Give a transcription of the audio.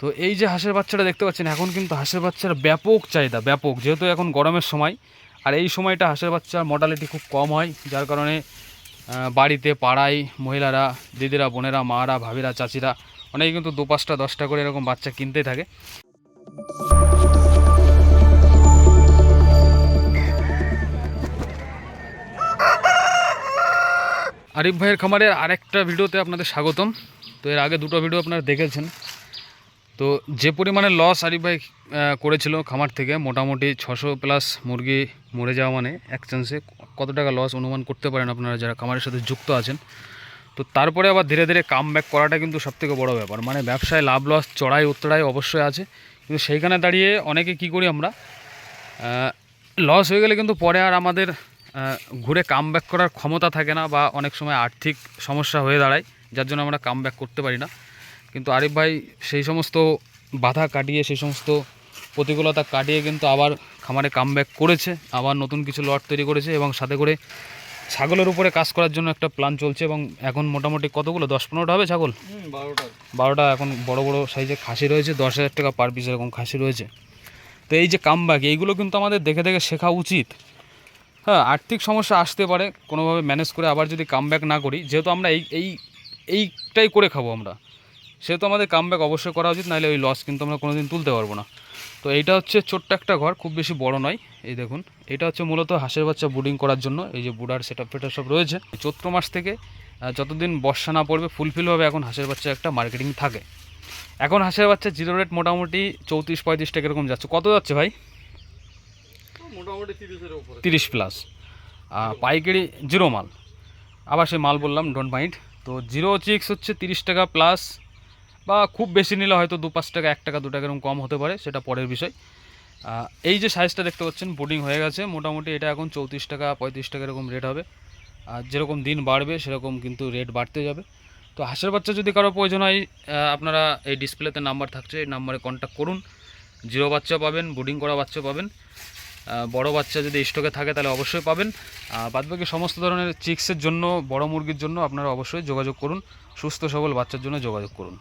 তো এই যে হাঁসের বাচ্চাটা দেখতে পাচ্ছেন, এখন কিন্তু হাঁসের বাচ্চার ব্যাপক চাহিদা, ব্যাপক। যেহেতু এখন গরমের সময়, আর এই সময়টা হাঁসের বাচ্চার মর্টালিটি খুব কম হয়, যার কারণে বাড়িতে পাড়ায় মহিলারা, দিদিরা, বোনেরা, মারা, ভাবিরা, চাচিরা অনেকে কিন্তু দু পাঁচটা, দশটা করে এরকম বাচ্চা কিনতেই থাকে। আরিফ ভাইয়ের খামারের আরেকটা ভিডিওতে আপনাদের স্বাগতম। তো এর আগে দুটো ভিডিও আপনারা দেখেছেন। তো যে পরিমাণে লস আরিফ ভাই করেছিল খামার থেকে, মোটামুটি ছশো প্লাস মুরগি মরে যাওয়া মানে এক চান্সে কত টাকা লস অনুমান করতে পারেন আপনারা যারা খামারের সাথে যুক্ত আছেন? তো তারপরে আবার ধীরে ধীরে কাম ব্যাক করাটা কিন্তু সবথেকে বড় ব্যাপার। মানে ব্যবসায় লাভ লস চড়াই উত্তরাই অবশ্যই আছে। কিন্তু সেইখানে দাঁড়িয়ে অনেকে কি করি আমরা লস হয়ে গেলে কিন্তু পরে আর আমাদের ঘুরে কাম করার ক্ষমতা থাকে না বা অনেক সময় আর্থিক সমস্যা হয়ে দাঁড়ায়, যার জন্য আমরা কাম করতে পারি না। কিন্তু আরিফ ভাই সেই সমস্ত বাধা কাটিয়ে সেই সমস্ত প্রতিকূলতা কাটিয়ে কিন্তু আবার খামারে কাম ব্যাক করেছে আবার নতুন কিছু লট তৈরি করেছে এবং সাথে করে ছাগলের উপরে কাজ করার জন্য একটা প্ল্যান চলছে এবং এখন মোটামুটি কতগুলো? দশ পনেরোটা হবে ছাগল? বারোটা। বারোটা এখন বড় বড় সাইজের খাসি রয়েছে দশ হাজার টাকা পার পিস এরকম খাসি রয়েছে। তো এই যে কামব্যাক এইগুলো কিন্তু আমাদের দেখে দেখে শেখা উচিত। হ্যাঁ আর্থিক সমস্যা আসতে পারে কোনোভাবে ম্যানেজ করে আবার যদি কামব্যাক না করি যেহেতু আমরা এই এই এইটাই করে খাব আমরা। সেহেতু আমাদের কামব্যাক অবশ্যই করা উচিত নাহলে ওই লস কিন্তু আমরা কোনোদিন তুলতে পারব না। তো এইটা হচ্ছে ছোট্ট একটা ঘর খুব বেশি বড় নয় এই দেখুন। এটা হচ্ছে মূলত হাঁসের বাচ্চা বুডিং করার জন্য এই যে বুডার সেট আপ সব রয়েছে। চৈত্র মাস থেকে যতদিন বর্ষা না পড়বে ফুলফিলভাবে এখন হাঁসের বাচ্চা একটা মার্কেটিং থাকে। এখন হাঁসের বাচ্চা জিরো রেট মোটামুটি চৌত্রিশ পঁয়ত্রিশ টাকা এরকম যাচ্ছে। কত যাচ্ছে ভাই? মোটামুটি তিরিশ প্লাস পাইকারি জিরো মাল। আবার সে মাল বললাম ডোন্ট মাইন্ড তো জিরো চিক্স হচ্ছে তিরিশ টাকা প্লাস বা খুব বেশি নিলে হয়তো দু পাঁচ টাকা, এক টাকা, দু টাকা এরকম কম হতে পারে, সেটা পরের বিষয়। এই যে সাইজটা দেখতে পাচ্ছেন বোর্ডিং হয়ে গেছে। মোটামুটি এটা এখন চৌত্রিশ টাকা, পঁয়ত্রিশ টাকা এরকম রেট হবে। আর যেরকম দিন বাড়বে, সেরকম কিন্তু রেট বাড়তে যাবে। তো হাঁসের বাচ্চা যদি কারও প্রয়োজন হয় আপনারা এই ডিসপ্লেতে নাম্বার থাকছে, এই নাম্বারে কন্ট্যাক্ট করুন। জিরো বাচ্চা পাবেন বোর্ডিং করা বাচ্চা পাবেন। বড় বাচ্চা যদি স্টকে থাকে, তাহলে অবশ্যই পাবেন। বাদবাকি সমস্ত ধরনের চিক্সের জন্য, বড় মুরগির জন্য আপনারা অবশ্যই যোগাযোগ করুন। সুস্থ, সবল বাচ্চার জন্য যোগাযোগ করুন।